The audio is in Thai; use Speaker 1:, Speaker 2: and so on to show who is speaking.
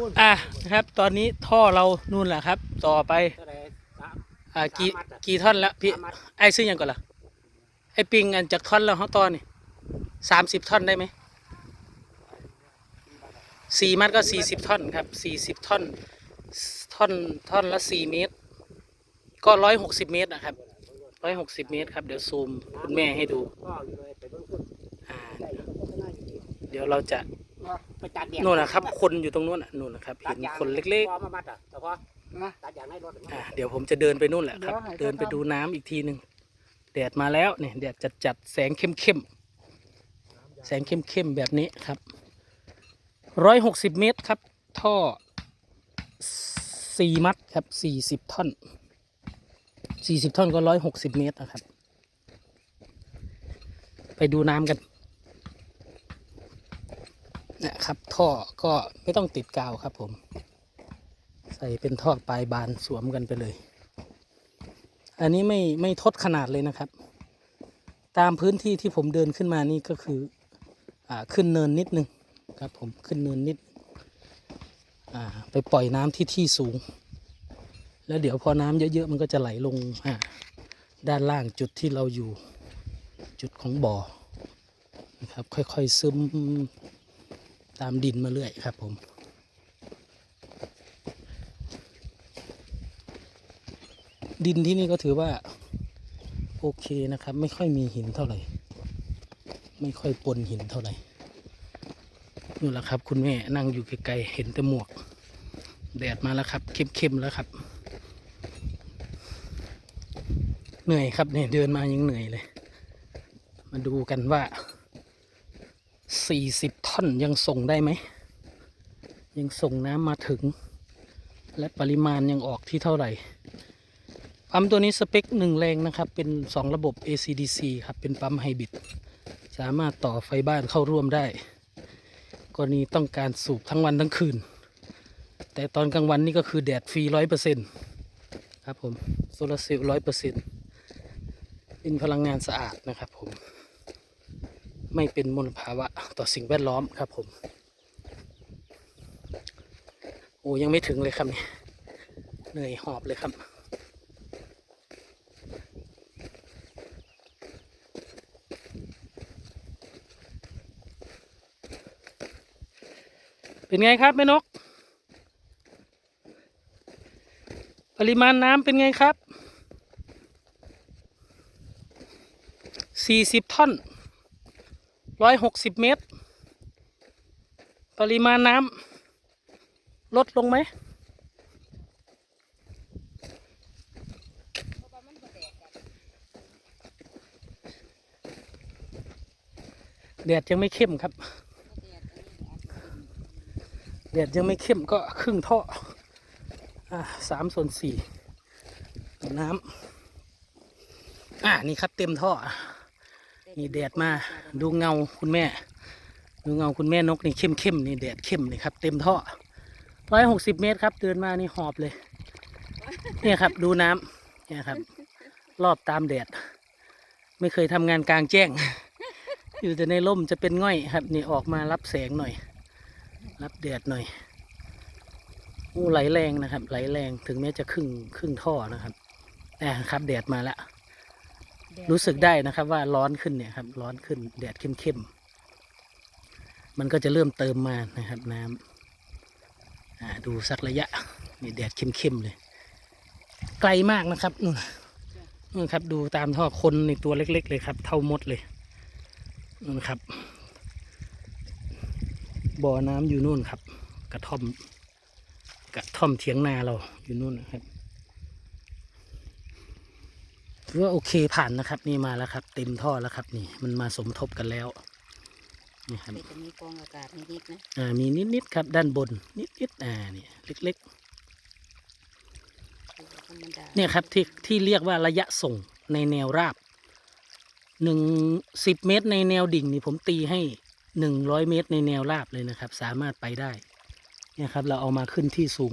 Speaker 1: นู่น
Speaker 2: อะนะครับ ตอนนี้ท่อเรานู่นแหละครับ ต่อไป
Speaker 1: เท่าไหร่สาม
Speaker 2: อ่ากี่
Speaker 1: สามมัดอะ
Speaker 2: กี่ท่อนแล้วพี่
Speaker 1: สามมัด
Speaker 2: ไอ้ซื้อยังก่อนล่ะไอ้ปิงอันจากท่อนแล้วเขาต่อนี่สามสิบท่อนได้ไหมสี่มัดก็สี่สิบท่อนครับสี่สิบท่อนท่อนท่อนละสี่เมตร ก็ร้อยหกสิบเมตรนะครับร้อยหกสิบเมตรครับเดี๋ยวซูมคุณแม่ให้ดู
Speaker 1: ก็อยู่เลยไปเบิ่งคุณ
Speaker 2: อ่า
Speaker 1: ได้โฆษณาอยู่ดี
Speaker 2: เดี๋ยวเราจะ
Speaker 1: ไปตัดแดด
Speaker 2: นู่นนะครับ คนอยู่ตรงนู้นน่ะนู่นนะครับ เห็นคนเล็ก
Speaker 1: พอมามัดอะแต่พอตัดอย่างในรถ
Speaker 2: ๆอ่าเดี๋ยวผมจะเดินไปนู่นแหละครับ เดินไปดูน้ำอีกทีหนึ่งแดดมาแล้วเนี่ยแดดจัดจัดๆแสงเข้มเข้มๆแสงเข้มเข้มๆแบบนี้ครับร้อยหกสิบเมตรครับ ท่อสี่มัดครับสี่สิบท่อนสี่สิบท่อนก็ร้อยหกสิบเมตรนะครับ ไปดูน้ำกันนะครับ ท่อก็ไม่ต้องติดกาวครับผม ใส่เป็นท่อปลายบานสวมกันไปเลย อันนี้ไม่ไม่ทดขนาดเลยนะครับ ตามพื้นที่ที่ผมเดินขึ้นมานี่ก็คืออ่าขึ้นเนินนิดนึงครับผมขึ้นเนินนิดอ่าไปปล่อยน้ำที่ที่สูง แล้วเดี๋ยวพอน้ำเยอะๆมันก็จะไหลลงอ่าด้านล่างจุดที่เราอยู่จุดของบ่อนะครับค่อยๆซึม ตามดินมาเรื่อยครับผมดินที่นี่ก็ถือว่า โอเคนะครับ ไม่ค่อยมีหินเท่าไหร่ ไม่ค่อยปนหินเท่าไหร่นี่แหละครับ คุณแม่นั่งอยู่ไกลๆเห็นแต่หมวก แดดมาแล้วครับ เข้มๆแล้วครับ เหนื่อยครับเนี่ยเดินมายังเหนื่อยเลย มาดูกันว่า 40ท่อนยังส่งได้ไหม ยังส่งน้ำมาถึง และปริมาณยังออกที่เท่าไหร่ปั๊มตัวนี้สเปคหนึ่งแรงนะครับ เป็น 2 ระบบ ACDC ครับ เป็นปั๊มไฮบริดสามารถต่อไฟบ้านเข้าร่วมได้ กรณีต้องการสูบทั้งวันทั้งคืน แต่ตอนกลางวันนี่ก็คือแดดฟรีร้อยเปอร์เซ็นต์ครับผม โซลาร์เซลล์ร้อยเปอร์เซ็นต์เป็นพลังงานสะอาดนะครับผม ไม่เป็นมลภาวะต่อสิ่งแวดล้อมครับผม โอ้ยังไม่ถึงเลยครับเนี่ยเหนื่อยหอบเลยครับ เป็นไงครับแม่นก ปริมาณน้ำเป็นไงครับสี่สิบท่อน ร้อยหกสิบเมตร ปริมาณน้ำลดลงไหมแดดยังไม่เข้มครับแดดยังไม่เข้มก็ครึ่งท่อสามส่วนสี่น้ำอ่านี่ครับเต็มท่อนี่แดดมา ดูเงาคุณแม่ ดูเงาคุณแม่นกนี่เข้มเข้มๆนี่แดดเข้มนี่ครับเต็มท่อร้อยหกสิบเมตรครับเดินมานี่หอบเลย เนี่ยครับดูน้ำเนี่ยครับ รอบตามแดด ไม่เคยทำงานกลางแจ้ง อยู่แต่ในร่มจะเป็นง่อยครับ นี่ออกมารับแสงหน่อย รับแดดหน่อยอู้ไหลแรงนะครับ ไหลแรงถึงแม้จะครึ่งครึ่งท่อนะครับอ่ครับแดดมาแล้ว รู้สึกได้นะครับว่าร้อนขึ้นเนี่ยครับร้อนขึ้นแดดเข้มๆมันก็จะเริ่มเติมมานะครับน้ำดูสักระยะนี่แดดเข้มๆเลย ไกลมากนะครับนู่นนู่นครับ ดูตามท่อคนในตัวเล็ก ๆ เลยครับ เท่ามดเลยนู่นครับบ่อน้ำอยู่นู่นครับ กระท่อม กระท่อมเถียงนาเราอยู่นู่นนะครับ ถือว่าโอเคผ่านนะครับ นี่มาแล้วครับ เต็มท่อแล้วครับ นี่มันมาสมทบกันแล้วนี่ครับ
Speaker 3: จะมีกรองอากาศนิดๆนะ
Speaker 2: อ่ามีนิดๆครับ ด้านบนนิดๆอ่านี่เล็ก
Speaker 3: ธรรมดา
Speaker 2: ๆเนี่ยครับที่ที่เรียกว่าระยะส่งในแนวราบหนึ่งสิบเมตรในแนวดิ่งนี่ผมตีให้หนึ่งร้อยเมตรในแนวราบเลยนะครับ สามารถไปได้เนี่ยครับ เราเอามาขึ้นที่สูง